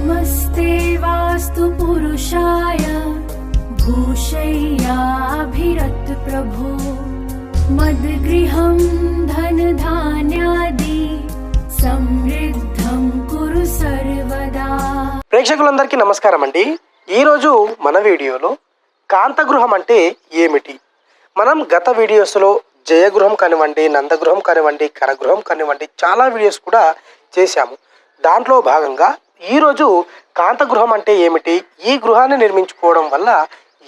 नमस्ते वास्तु पुरुषाय भूषय्याभिरत प्रभो मद्गृहं धनधान्यादि समृद्धं कुरु सर्वदा ప్రేక్షకులందరికీ నమస్కారం అండి ఈరోజు మన వీడియోలో కాంతగృహం అంటే ఏమిటి మనం గత వీడియోస్లో జయగృహం కానివ్వండి నందగృహం కానివ్వండి కరగృహం కానివ్వండి చాలా వీడియోస్ కూడా చేశాము దాంట్లో భాగంగా ఈరోజు కాంతగృహం అంటే ఏమిటి? ఈ గృహాన్ని నిర్మించుకోవడం వల్ల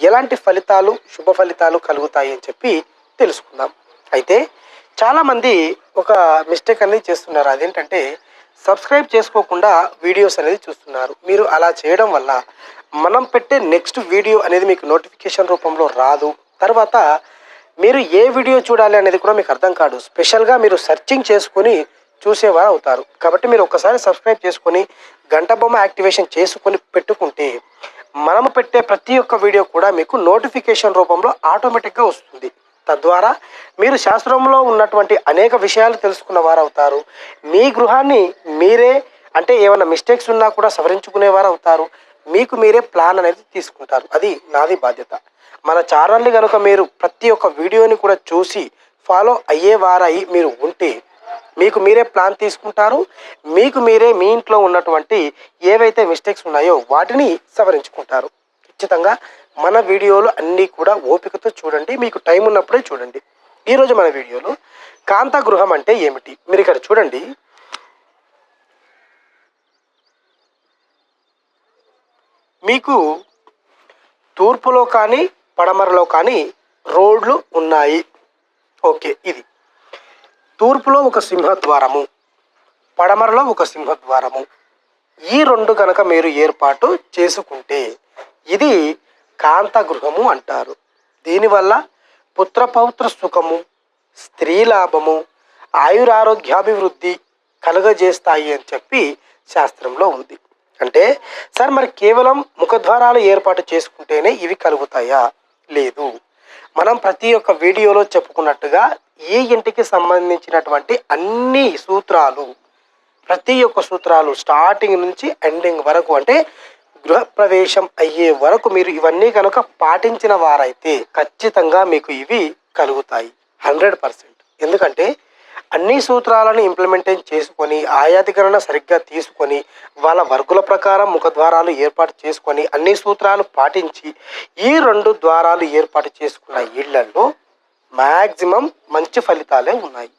ఎలాంటి ఫలితాలు శుభ ఫలితాలు కలుగుతాయి అని చెప్పి తెలుసుకుందాం. అయితే చాలామంది ఒక మిస్టేక్ అనేది చేస్తున్నారు. అదేంటంటే సబ్స్క్రైబ్ చేసుకోకుండా వీడియోస్ అనేది చూస్తున్నారు. మీరు అలా చేయడం వల్ల మనం పెట్టే నెక్స్ట్ వీడియో అనేది మీకు నోటిఫికేషన్ రూపంలో రాదు. తర్వాత మీరు ఏ వీడియో చూడాలి అనేది కూడా మీకు అర్థం కాదు. స్పెషల్గా మీరు సెర్చింగ్ చేసుకొని చూసేవారు అవుతారు. కాబట్టి మీరు ఒకసారి సబ్స్క్రైబ్ చేసుకొని గంట బొమ్మ యాక్టివేషన్ చేసుకొని పెట్టుకుంటే మనము పెట్టే ప్రతి ఒక్క వీడియో కూడా మీకు నోటిఫికేషన్ రూపంలో ఆటోమేటిక్గా వస్తుంది. తద్వారా మీరు శాస్త్రంలో ఉన్నటువంటి అనేక విషయాలు తెలుసుకున్న వారు అవుతారు. మీ గృహాన్ని మీరే అంటే ఏమైనా మిస్టేక్స్ ఉన్నా కూడా సవరించుకునేవారు అవుతారు. మీకు మీరే ప్లాన్ అనేది తీసుకుంటారు. అది నాది బాధ్యత. మన ఛానల్ని కనుక మీరు ప్రతి ఒక్క వీడియోని కూడా చూసి ఫాలో అయ్యేవారై మీరు ఉంటే మీకు మీరే ప్లాన్ తీసుకుంటారు. మీకు మీరే మీ ఇంట్లో ఉన్నటువంటి ఏవైతే మిస్టేక్స్ ఉన్నాయో వాటిని సవరించుకుంటారు. ఖచ్చితంగా మన వీడియోలు అన్నీ కూడా ఓపికతో చూడండి. మీకు టైం ఉన్నప్పుడే చూడండి. ఈరోజు మన వీడియోలో కాంతగృహం అంటే ఏమిటి? మీరు ఇక్కడ చూడండి. మీకు తూర్పులో కానీ పడమరలో కానీ రోడ్లు ఉన్నాయి. ఓకే ఇది. తూర్పులో ఒక సింహద్వారము పడమరలో ఒక సింహద్వారము. ఈ రెండు కనుక మీరు ఏర్పాటు చేసుకుంటే ఇది కాంతగృహము అంటారు. దీనివల్ల పుత్రపౌత్ర సుఖము స్త్రీ లాభము ఆయురారోగ్యాభివృద్ధి కలుగజేస్తాయి అని చెప్పి శాస్త్రంలో ఉంది. అంటే సార్ మరి కేవలం ముఖద్వారాలు ఏర్పాటు చేసుకుంటేనే ఇవి కలుగుతాయా? లేదు. మనం ప్రతి ఒక్క వీడియోలో చెప్పుకున్నట్టుగా ఈ ఇంటికి సంబంధించినటువంటి అన్ని సూత్రాలు ప్రతి ఒక్క సూత్రాలు స్టార్టింగ్ నుంచి ఎండింగ్ వరకు అంటే గృహప్రవేశం అయ్యే వరకు మీరు ఇవన్నీ కనుక పాటించిన వారైతే ఖచ్చితంగా మీకు ఇవి కలుగుతాయి. హండ్రెడ్ పర్సెంట్ ఎందుకంటే అన్ని సూత్రాలను ఇంప్లిమెంటేషన్ చేసుకొని ఆయాధికరణ సరిగ్గా తీసుకొని వాళ్ళ వర్గుల ప్రకారం ముఖద్వారాలు ఏర్పాటు చేసుకొని అన్ని సూత్రాలు పాటించి ఈ రెండు ద్వారాలు ఏర్పాటు చేసుకున్న ఇళ్ళలో మ్యాక్సిమం మంచి ఫలితాలే ఉన్నాయి.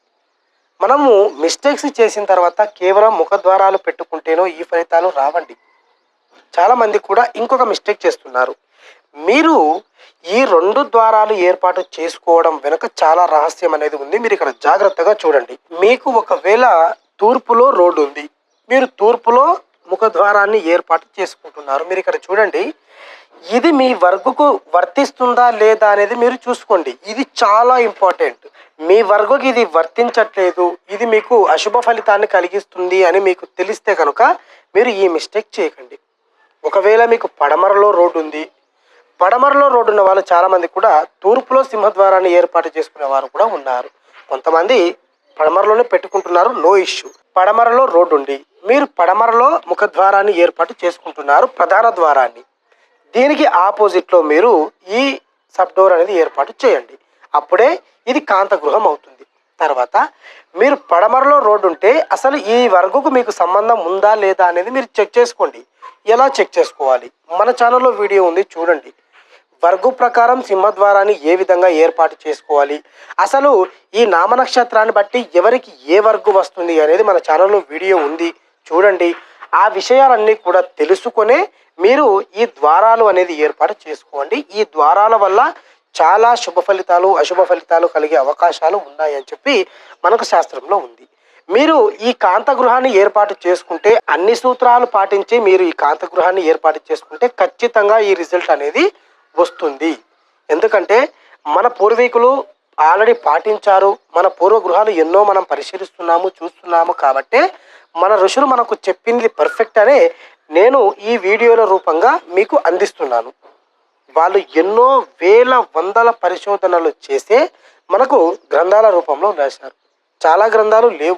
మనము మిస్టేక్స్ చేసిన తర్వాత కేవలం ముఖద్వారాలు పెట్టుకుంటేనో ఈ ఫలితాలు రావండి. చాలామంది కూడా ఇంకొక మిస్టేక్ చేస్తున్నారు. మీరు ఈ రెండు ద్వారాలు ఏర్పాటు చేసుకోవడం వెనుక చాలా రహస్యం అనేది ఉంది. మీరు ఇక్కడ జాగ్రత్తగా చూడండి. మీకు ఒకవేళ తూర్పులో రోడ్డు ఉంది. మీరు తూర్పులో ముఖద్వారాన్ని ఏర్పాటు చేసుకుంటున్నారు. మీరు ఇక్కడ చూడండి. ఇది మీ వర్గుకు వర్తిస్తుందా లేదా అనేది మీరు చూసుకోండి. ఇది చాలా ఇంపార్టెంట్. మీ వర్గుకి ఇది వర్తించట్లేదు. ఇది మీకు అశుభ ఫలితాన్ని కలిగిస్తుంది అని మీకు తెలిస్తే కనుక మీరు ఈ మిస్టేక్ చేయకండి. ఒకవేళ మీకు పడమరలో రోడ్డు ఉంది. పడమరలో రోడ్డు ఉన్న వాళ్ళు చాలామంది కూడా తూర్పులో సింహద్వారాన్ని ఏర్పాటు చేసుకునే వారు కూడా ఉన్నారు. కొంతమంది పడమరలోనే పెట్టుకుంటున్నారు నో ఇష్యూ పడమరలో రోడ్డు ఉంది మీరు పడమరలో ముఖద్వారాన్ని ఏర్పాటు చేసుకుంటున్నారు ప్రధాన ద్వారాన్ని. దీనికి ఆపోజిట్లో మీరు ఈ సబ్ డోర్ అనేది ఏర్పాటు చేయండి. అప్పుడే ఇది కాంతగృహం అవుతుంది. తర్వాత మీరు పడమరలో రోడ్డు ఉంటే అసలు ఈ వరకుకు మీకు సంబంధం ఉందా లేదా అనేది మీరు చెక్ చేసుకోండి. ఎలా చెక్ చేసుకోవాలి? మన ఛానల్లో వీడియో ఉంది చూడండి. వర్గు ప్రకారం సింహద్వారాన్ని ఏ విధంగా ఏర్పాటు చేసుకోవాలి? అసలు ఈ నామ నక్షత్రాన్ని బట్టి ఎవరికి ఏ వర్గు వస్తుంది అనేది మన ఛానల్లో వీడియో ఉంది. చూడండి. ఆ విషయాలన్నీ కూడా తెలుసుకొనే మీరు ఈ ద్వారాలు అనేది ఏర్పాటు చేసుకోండి. ఈ ద్వారాల వల్ల చాలా శుభ ఫలితాలు అశుభ ఫలితాలు కలిగే అవకాశాలు ఉన్నాయని చెప్పి మనకు శాస్త్రంలో ఉంది. మీరు ఈ కాంతగృహాన్ని ఏర్పాటు చేసుకుంటే అన్ని సూత్రాలు పాటించి మీరు ఈ కాంతగృహాన్ని ఏర్పాటు చేసుకుంటే ఖచ్చితంగా ఈ రిజల్ట్ అనేది వస్తుంది. ఎందుకంటే మన పూర్వీకులు ఆల్రెడీ పాటించారు. మన పూర్వ గృహాలు ఎన్నో మనం పరిశీలిస్తున్నాము చూస్తున్నాము కాబట్టే మన ఋషులు మనకు చెప్పింది పర్ఫెక్ట్ అనే నేను ఈ వీడియోల రూపంగా మీకు అందిస్తున్నాను. వాళ్ళు ఎన్నో వేల వందల పరిశోధనలు చేసే మనకు గ్రంథాల రూపంలో రాశారు. చాలా గ్రంథాలు లేవు.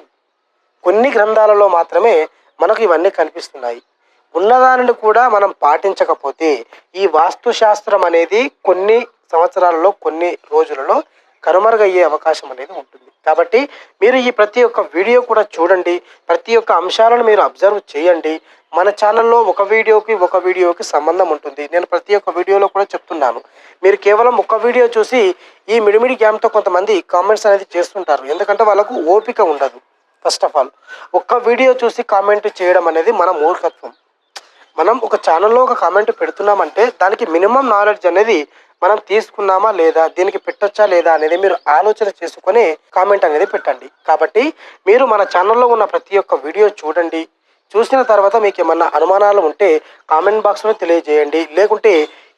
కొన్ని గ్రంథాలలో మాత్రమే మనకు ఇవన్నీ కనిపిస్తున్నాయి. ఉన్నదానిని కూడా మనం పాటించకపోతే ఈ వాస్తు శాస్త్రం అనేది కొన్ని సంవత్సరాలలో కొన్ని రోజులలో కనుమరుగయ్యే అవకాశం అనేది ఉంటుంది. కాబట్టి మీరు ఈ ప్రతి ఒక్క వీడియో కూడా చూడండి. ప్రతి ఒక్క అంశాలను మీరు అబ్జర్వ్ చేయండి. మన ఛానల్లో ఒక వీడియోకి ఒక వీడియోకి సంబంధం ఉంటుంది. నేను ప్రతి ఒక్క వీడియోలో కూడా చెప్తున్నాను. మీరు కేవలం ఒక వీడియో చూసి ఈ మిడిమిడి గ్యామ్తో కొంతమంది కామెంట్స్ అనేది చేస్తుంటారు. ఎందుకంటే వాళ్ళకు ఓపిక ఉండదు. ఫస్ట్ ఆఫ్ ఆల్ ఒక్క వీడియో చూసి కామెంట్ చేయడం అనేది మన మూర్ఖత్వం. మనం ఒక ఛానల్లో ఒక కామెంట్ పెడుతున్నామంటే దానికి మినిమం నాలెడ్జ్ అనేది మనం తీసుకున్నామా లేదా దీనికి పెట్టొచ్చా లేదా అనేది మీరు ఆలోచన చేసుకొని కామెంట్ అనేది పెట్టండి. కాబట్టి మీరు మన ఛానల్లో ఉన్న ప్రతి ఒక్క వీడియో చూడండి. చూసిన తర్వాత మీకు ఏమన్నా అనుమానాలు ఉంటే కామెంట్ బాక్స్లో తెలియజేయండి. లేకుంటే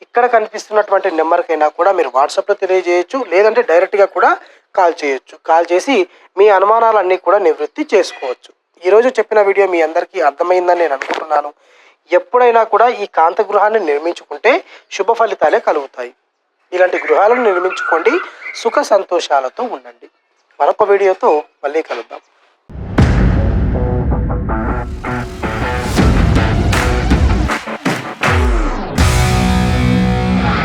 ఇక్కడ కనిపిస్తున్నటువంటి నెంబర్కైనా కూడా మీరు వాట్సాప్లో తెలియజేయచ్చు లేదంటే డైరెక్ట్గా కూడా కాల్ చేయొచ్చు. కాల్ చేసి మీ అనుమానాలన్నీ కూడా నివృత్తి చేసుకోవచ్చు. ఈరోజు చెప్పిన వీడియో మీ అందరికీ అర్థమైందని నేను అనుకుంటున్నాను. ఎప్పుడైనా కూడా ఈ కాంత గృహాన్ని నిర్మించుకుంటే శుభ ఫలితాలే కలుగుతాయి. ఇలాంటి గృహాలను నిర్మించుకోండి. సుఖ సంతోషాలతో ఉండండి. మరొక వీడియోతో మళ్ళీ కలుద్దాం.